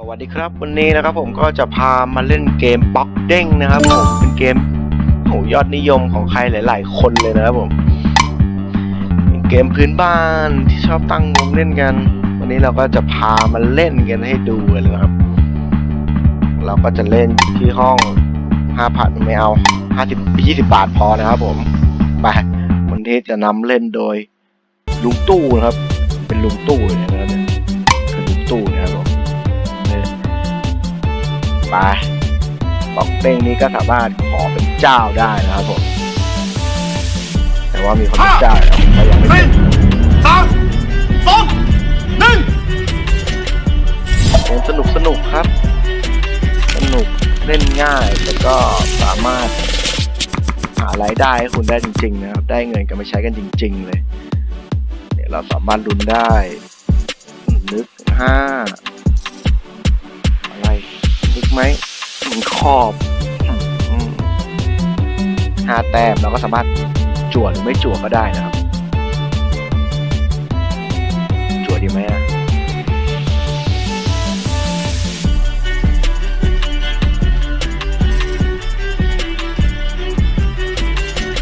สวัสดีครับ วันนี้นะครับผมก็จะพามาเล่นเกมบล็อกเด้งนะครับผมเป็นเกมโหยอดนิยมของใครหลาย ๆ คนเลยนะครับผมเป็นเกมพื้นบ้านที่ชอบตั้งวงเล่นกัน วันนี้เราก็จะพามาเล่นกันให้ดูเลยนะครับ เราก็จะเล่นที่ห้องห้าพันไม่เอาห้าสิบยี่สิบบาทพอนะครับผมไปวันนี้จะนำเล่นโดยลุงตู้นะครับ เป็นลุงตู้นะครับเนี่ยคือลุงตู้นะครับผม ไปบล็อกเด้งนี้ก็สามารถขอเป็นเจ้าได้นะครับผม แต่ว่ามีคนเป็นเจ้าแล้วผมก็ยังไม่สี่เป็นสามสองหนึ่งเกมสนุกสนุกครับ สนุกเล่นง่ายแล้วก็สามารถหารายได้ให้คุณได้จริง ๆ นะครับ ได้เงินกันไปใช้กันจริง ๆ เลย เนี่ยเราสามารถลุ้นได้นึกห้า อบอืมห้าแต้มเราก็สามารถจั่วหรือไม่จั่วก็ได้นะครับ จั่วดีไหมอะ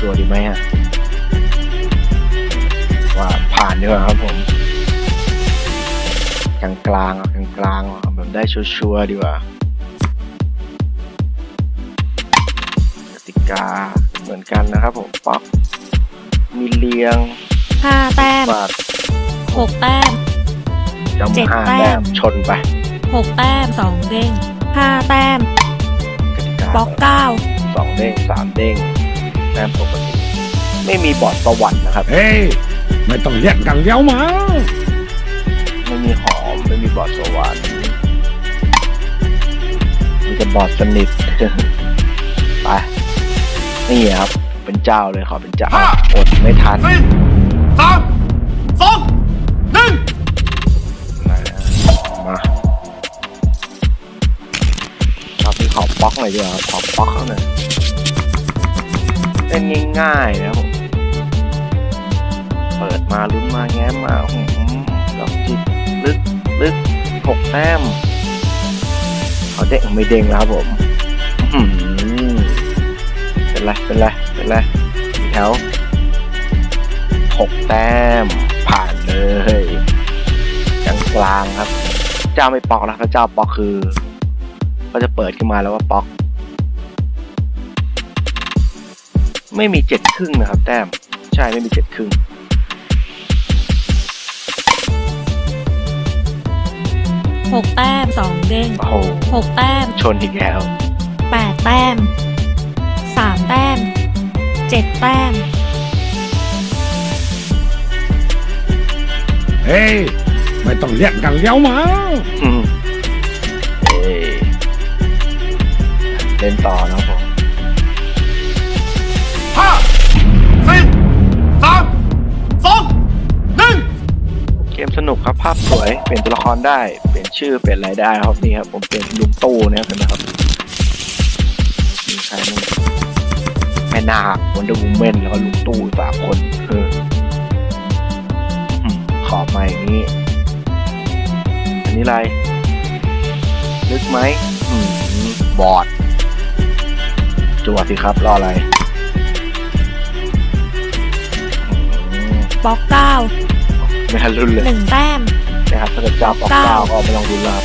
ตัวดีไหมฮะว่าผ่านดีกว่าครับผมกลางกลางๆกลางๆแบบได้ชัวร์ดีกว่า กติกาเหมือนกันนะครับผมป๊อกมีเลียงห้าแต้มบาทหกแต้มจำเจ็ดห้าแต้มแต้มชนไปหกแต้มสองเด้งห้าแต้มกติกาบล็อกเก้าสองเด้งสามเด้งแต้มปกติไม่มีบอร์ดสวรรค์นะครับ เฮ้ย ไม่ต้องเรียกกันเลี้ยวมาไม่มีหอม ไม่มีบอร์ดสวรรค์มีแต่บอร์ดสนิทไป นี่ครับ เป็นเจ้าเลยขอเป็นเจ้าห้าอดไม่ทันสี่สามสองหนึ่งนะมารอบนี้ขอป๊อกหน่อยดีกว่าขอป๊อกเขาหน่อยเล่นง่ายๆนะครับผมเปิดมาลุ้นมาแง้มมาหืมดอกจิตลึกลึกหกแต้มเขาเด้งไม่เด้งแล้วครับผมอื้อหือเป็น ไรเป็นไรเป็นไรอีกแถวหกแต้มผ่านเลยกลางกลางๆครับ เจ้าไม่ปอกนะถ้าเจ้าปอกคือ ก็จะเปิดขึ้นมาแล้วว่าปอก ไม่มีเจ็ดครึ่งนะครับ แต้มใช่ไม่มีเจ็ดครึ่งหกแต้มสองเด้งโอ้โหหกแต้มชนอีกแล้วแปดแต้มสาม แต้มเจ็ดแต้ม เฮ้ย ไม่ต้องเรียกกันเลี้ยวมาอืมเอ้ยเล่นต่อนะครับผมห้าสี่สามสองหนึ่งเกมสนุกครับภาพสวย เปลี่ยนตัวละครได้ เปลี่ยนชื่อเปลี่ยนอะไรได้ครับนี่ครับผมเปลี่ยนลุงตู้นะครับเห็นไหมครับมีใครมั้งแม่นาควันเดอร์วูแมนแล้วก็ลุงตู้สามคนเอออืมขอบมาอย่างนี้ อันนี้อะไรลึกไหมอืมบอร์ดจัวสิครับรออะไรอืมบล็อกเก้าไม่ทันรุ่นเลยหนึ่งแต้มนะครับถ้าเกิดเจ้าปอกเก้าเก้าก็ไม่ต้องรุนแล้วครับ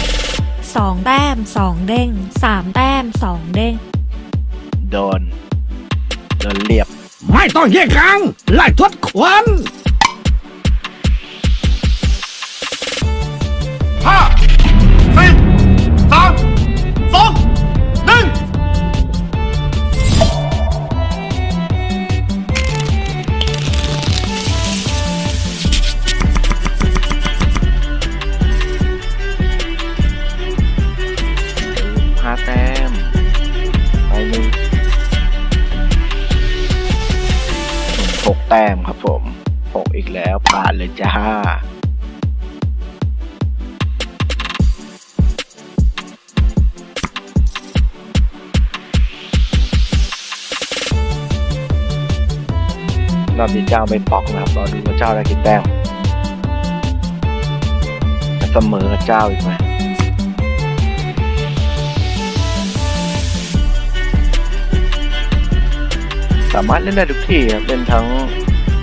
สองแต้มสองเด้งสามแต้มสองเด้งโดน โดนเรียบ ไม่ต้องเรียกกันไล่ทดขวัญห้าสี่สามสองหนึ่งห้าแต้มไปหนึ่ง หกแต้มครับผมหกอีกแล้วผ่านเลยจ้ารอบนี้เจ้าไม่ปอกนะครับรอดูว่าเจ้าได้กี่แต้มจะเสมอกับเจ้าอีกไหมามารถเล่นได้ทุกที่ครับเล่นทั้ง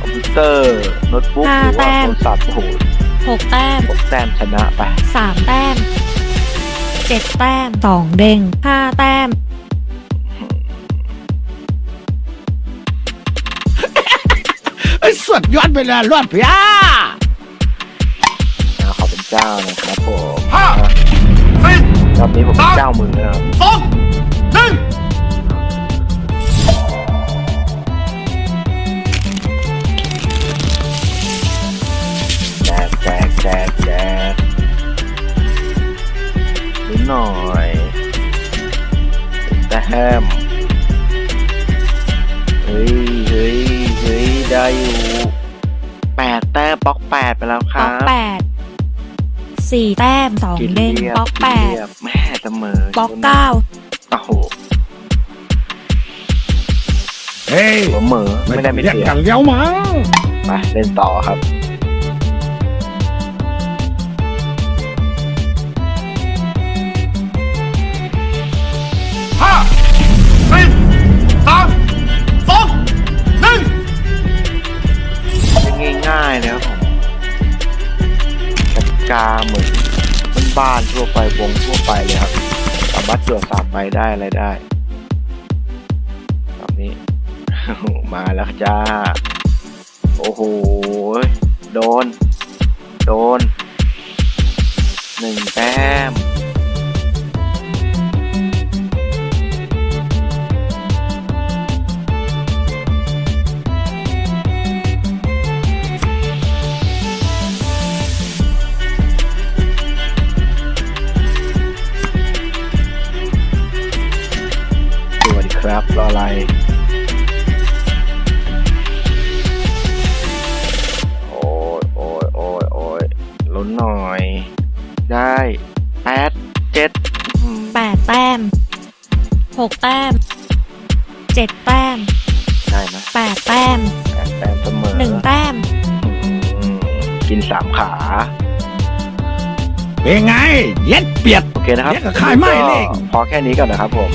คอมพิวเตอร์โน้ตบุ๊กห้าหรือว่าแต้ม โทรศัพท์โอ้โหหกแต้มหกแต้มชนะไป สามแต้มเจ็ดแต้มสองเด้งห้าแต้มสุดยอดไปเลยรอดพี่อานะขอเป็นเจ้านะครับผมห้าสี่รอบนี้ผมเป็นเจ้ามือนะครับ สอง หน่อยแต้มเฮ้ยเฮ้ยเฮ้ยได้อยู่แปดแต้มบล็อกแปดไปแล้วคป๊รัอกบแปดสี่แต้มสองกินเด้งเรียบป๊อกแปกินดเรียบแม่เสมอป๊อกเก้าโอ้โห เฮ้ยเสมอไม่ได้ไม่เรียกเสียกันเลี้ยวมาไปเล่นต่อครับ กาเหมือนบ้านทั่วไปวงทั่วไปเลยครับ สามารถตรวจสอบไปได้อะไรได้แบบนี้ มาแล้วจ้า โอ้โห โดน โดนหนึ่งแต้ม ครับรออะไรโอ้ยโอ้ยโอ้ยโอ้ยลุ้นหน่อย ได้แปดเจ็ดอื้อหือแปดแต้มหกแต้มเจ็ดแต้มได้ไหมแปดแต้มแปดแต้มเสมอหนึ่งแต้มอืมกินสามขาเป็นไง เย็ดเปียดโอเคนะครับเดี๋ยวก็ขายไม่เลยก็พอแค่นี้ก่อนนะครับผม